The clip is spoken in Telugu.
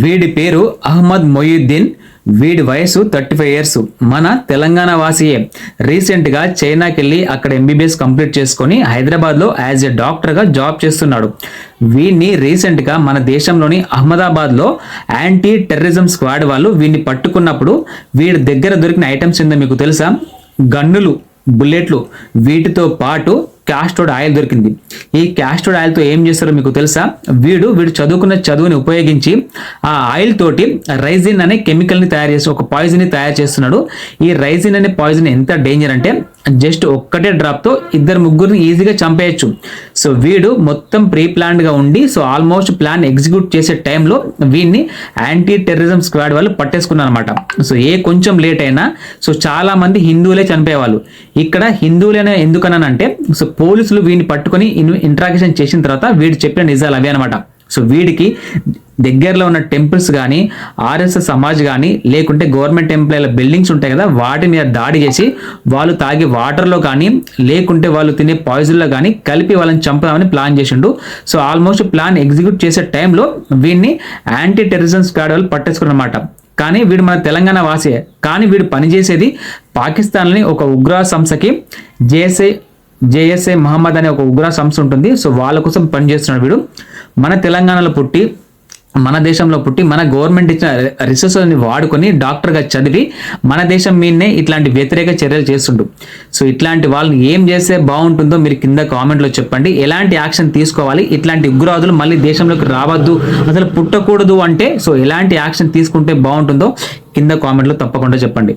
వీడి పేరు అహ్మద్ మొయిద్దీన్. వీడి వయసు థర్టీ ఫైవ్ ఇయర్స్. మన తెలంగాణ వాసియే. రీసెంట్గా చైనాకి వెళ్ళి అక్కడ ఎంబీబీఎస్ కంప్లీట్ చేసుకొని హైదరాబాద్లో యాజ్ ఎ డాక్టర్గా జాబ్ చేస్తున్నాడు. వీడిని రీసెంట్గా మన దేశంలోని అహ్మదాబాద్లో యాంటీ టెర్రరిజం స్క్వాడ్ వాళ్ళు వీడిని పట్టుకున్నప్పుడు వీడి దగ్గర దొరికిన ఐటమ్స్ ఏందో మీకు తెలుసా? గన్నులు బుల్లెట్లు వీటితో పాటు క్యాస్టోడ్ ఆయిల్ దొరికింది. ఈ క్యాస్టోడ్ ఆయిల్తో ఏం చేస్తారో మీకు తెలుసా? వీడు వీడు చదువుకున్న చదువుని ఉపయోగించి ఆ ఆయిల్ తోటి రైజిన్ అనే కెమికల్ని తయారు చేసి ఒక పాయిజన్ని తయారు చేస్తున్నాడు. ఈ రైజిన్ అనే పాయిజన్ ఎంత డేంజర్ అంటే జస్ట్ ఒక్కటే డ్రాప్తో ఇద్దరు ముగ్గురిని ఈజీగా చంపేయచ్చు. సో వీడు మొత్తం ప్రీ ప్లాన్డ్గా ఉండి సో ఆల్మోస్ట్ ప్లాన్ ఎగ్జిక్యూట్ చేసే టైంలో వీడిని యాంటీ టెర్రరిజం స్క్వాడ్ వాళ్ళు పట్టేసుకున్నారు అనమాట సో ఏ కొంచెం లేట్ అయినా సో చాలామంది హిందువులే చనిపోయేవాళ్ళు. ఇక్కడ హిందువులైనా ఎందుకన్నానంటే సో పోలీసులు వీడిని పట్టుకొని ఇంట్రాక్షన్ చేసిన తర్వాత వీడు చెప్పిన నిజాలు అవే అనమాట సో వీడికి దగ్గరలో ఉన్న టెంపుల్స్ కానీ ఆర్ఎస్ఎస్ సమాజ్ కానీ లేకుంటే గవర్నమెంట్ ఎంప్లాయీల బిల్డింగ్స్ ఉంటాయి కదా వాటి మీద దాడి చేసి వాళ్ళు తాగే వాటర్లో కానీ లేకుంటే వాళ్ళు తినే పాయిజన్లో కానీ కలిపి వాళ్ళని చంపుదామని ప్లాన్ చేసిండు. సో ఆల్మోస్ట్ ప్లాన్ ఎగ్జిక్యూట్ చేసే టైంలో వీడిని యాంటీ టెర్రరిజం స్క్వాడ్ వాళ్ళు పట్టేసుకున్నమాట కానీ వీడు మన తెలంగాణ వాసే. కానీ వీడు పనిచేసేది పాకిస్తాన్లోని ఒక ఉగ్ర సంస్థకి జేఎస్ఐ జేఎస్ఐ మహమ్మద్ అనే ఒక ఉగ్ర సంస్థ ఉంటుంది. సో వాళ్ళ కోసం పనిచేస్తున్నాడు వీడు. మన తెలంగాణలో పుట్టి మన దేశంలో పుట్టి మన గవర్నమెంట్ ఇచ్చిన రిసోర్సెస్ని వాడుకొని డాక్టర్గా చదివి మన దేశం మీదనే ఇట్లాంటి వ్యతిరేక చర్యలు చేస్తుండు. సో ఇట్లాంటి వాళ్ళని ఏం చేస్తే బాగుంటుందో మీరు కింద కామెంట్లో చెప్పండి. ఎలాంటి యాక్షన్ తీసుకోవాలి? ఇట్లాంటి ఉగ్రవాదులు మళ్ళీ దేశంలోకి రావద్దు అసలు పుట్టకూడదు అంటే సో ఎలాంటి యాక్షన్ తీసుకుంటే బాగుంటుందో కింద కామెంట్లో తప్పకుండా చెప్పండి.